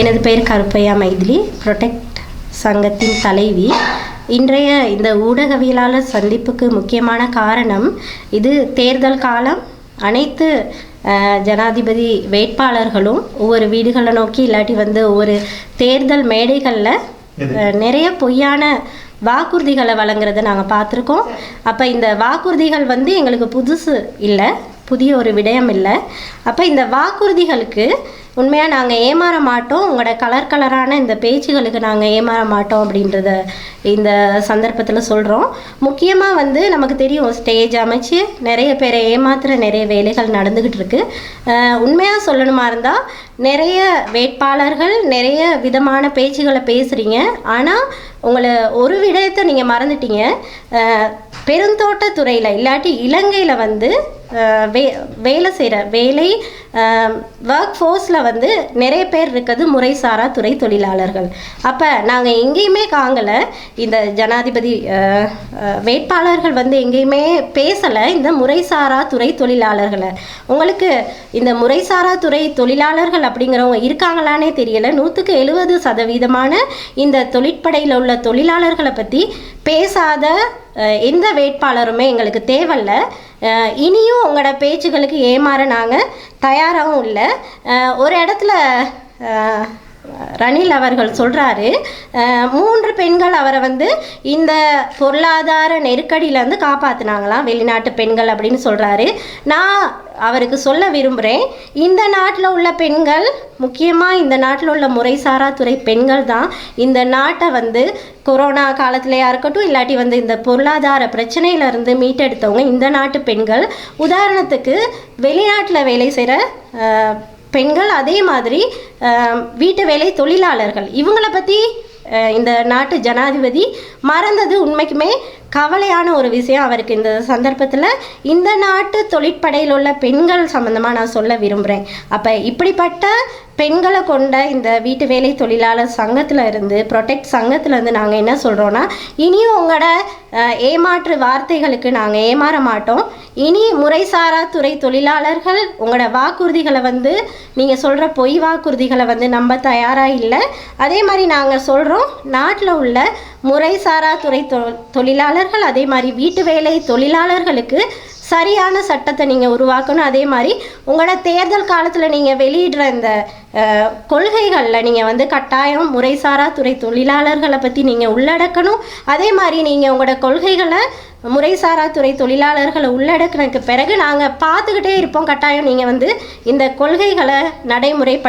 எனது பெயர் கருப்பையா மைதிலி. ப்ரொடெக்ட் சங்கத்தின் தலைவி. இன்றைய இந்த ஊடகவியலாளர் சந்திப்புக்கு முக்கியமான காரணம் இது தேர்தல் காலம். அனைத்து ஜனாதிபதி வேட்பாளர்களும் ஒவ்வொரு வீடுகளை நோக்கி இல்லாட்டி வந்து ஒவ்வொரு தேர்தல் மேடைகளில் நிறைய பொய்யான வாக்குறுதிகளை வழங்குறதை நாங்கள் பார்த்துருக்கோம். அப்போ இந்த வாக்குறுதிகள் வந்து எங்களுக்கு புதுசு இல்லை. புதிய ஒரு விடயம் இல்லை. அப்போ இந்த வாக்குறுதிகளுக்கு உண்மையாக நாங்கள் ஏமாற மாட்டோம் உங்களோட கலர் கலரான இந்த பேச்சுகளுக்கு நாங்கள் ஏமாற மாட்டோம் அப்படின்றத இந்த சந்தர்ப்பத்தில் சொல்கிறோம் முக்கியமாக வந்து நமக்கு தெரியும் ஸ்டேஜ் அமைச்சு நிறைய பேரை ஏமாத்துகிற நிறைய வேலைகள் நடந்துக்கிட்டு இருக்கு. உண்மையாக சொல்லணுமா இருந்தால் நிறைய வேட்பாளர்கள் நிறைய விதமான பேச்சுகளை பேசுகிறீங்க ஆனால் உங்களை ஒரு விடயத்தை நீங்கள் மறந்துட்டீங்க. பெருந்தோட்ட பெருந்தோட்டத்துறையில் இல்லாட்டி இலங்கையில் வந்து வே வேலை செய்கிற வேலை ஒர்க் ஃபோர்ஸில் வந்து நிறைய பேர் இருக்கிறது முறைசாரா துறை தொழிலாளர்கள். அப்போ நாங்கள் எங்கேயுமே காங்கலை. இந்த ஜனாதிபதி வேட்பாளர்கள் வந்து எங்கேயுமே பேசலை. இந்த முறைசாரா துறை தொழிலாளர்களை. உங்களுக்கு இந்த முறைசாரா துறை தொழிலாளர்கள் அப்படிங்கிறவங்க இருக்காங்களானே தெரியல. நூற்றுக்கு எழுபது சதவீதமான இந்த தொழிற்படையில் உள்ள தொழிலாளர்களை பற்றி பேசாத எந்த வேட்பாளருமே எங்களுக்கு தேவையில்ல. இனியும் உங்களோட பேச்சுகளுக்கு ஏமாற நாங்கள் தயாராகவும் இல்லை. ஒரு இடத்துல ரணில் அவர்கள் சொல்கிறாரு மூன்று பெண்கள் அவரை வந்து இந்த பொருளாதார நெருக்கடியிலேருந்து காப்பாற்றினாங்களாம் வெளிநாட்டு பெண்கள் அப்படின்னு சொல்கிறாரு நான் அவருக்கு சொல்ல விரும்புகிறேன் இந்த நாட்டில் உள்ள பெண்கள் முக்கியமாக இந்த நாட்டில் உள்ள முறைசாரா துறை பெண்கள் தான் இந்த நாட்டை வந்து கொரோனா காலத்துலையா இருக்கட்டும் இல்லாட்டி வந்து இந்த பொருளாதார பிரச்சனையிலேருந்து மீட்டெடுத்தவங்க இந்த நாட்டு பெண்கள். உதாரணத்துக்கு வெளிநாட்டில் வேலை செய்கிற பெண்கள் அதே மாதிரி வீட்டு வேலை தொழிலாளர்கள். இவங்கள பற்றி இந்த நாட்டு ஜனாதிபதி மறந்தது உண்மைக்குமே கவலையான ஒரு விஷயம் அவருக்கு இந்த சந்தர்ப்பத்தில். இந்த நாட்டு தொழிற்படையில் உள்ள பெண்கள் சம்மந்தமாக நான் சொல்ல விரும்புகிறேன் அப்போ இப்படிப்பட்ட பெண்களை கொண்ட இந்த வீட்டு வேலை தொழிலாளர் சங்கத்தில் இருந்து ப்ரொடெக்ட் சங்கத்தில் இருந்து நாங்கள் என்ன சொல்கிறோன்னா இனியும் உங்களோட ஏமாற்று வார்த்தைகளுக்கு நாங்கள் ஏமாற மாட்டோம். இனி முறைசாரா துறை தொழிலாளர்கள் உங்களோட வாக்குறுதிகளை வந்து நீங்கள் சொல்கிற பொய் வாக்குறுதிகளை வந்து நம்ப தயாராக இல்லை. அதே மாதிரி நாங்கள் சொல்கிறோம் நாட்டில் உள்ள முறைசாரா துறை தொ தொழிலாளர்கள் அதே மாதிரி வீட்டு வேலை தொழிலாளர்களுக்கு சரியான சட்டத்தை நீங்கள் உருவாக்கணும். அதே மாதிரி உங்களோட தேர்தல் காலத்தில் நீங்கள் வெளியிடுற இந்த கொள்கைகளில் நீங்கள் வந்து கட்டாயம் முறைசாரா துறை தொழிலாளர்களை பற்றி நீங்கள் உள்ளடக்கணும். அதே மாதிரி நீங்கள் உங்களோட கொள்கைகளை முறைசாரா துறை தொழிலாளர்களை உள்ளடக்கினதுக்கு பிறகு நாங்கள் பார்த்துக்கிட்டே இருப்போம். கட்டாயம் நீங்கள் வந்து இந்த கொள்கைகளை நடைமுறைப்படுத்த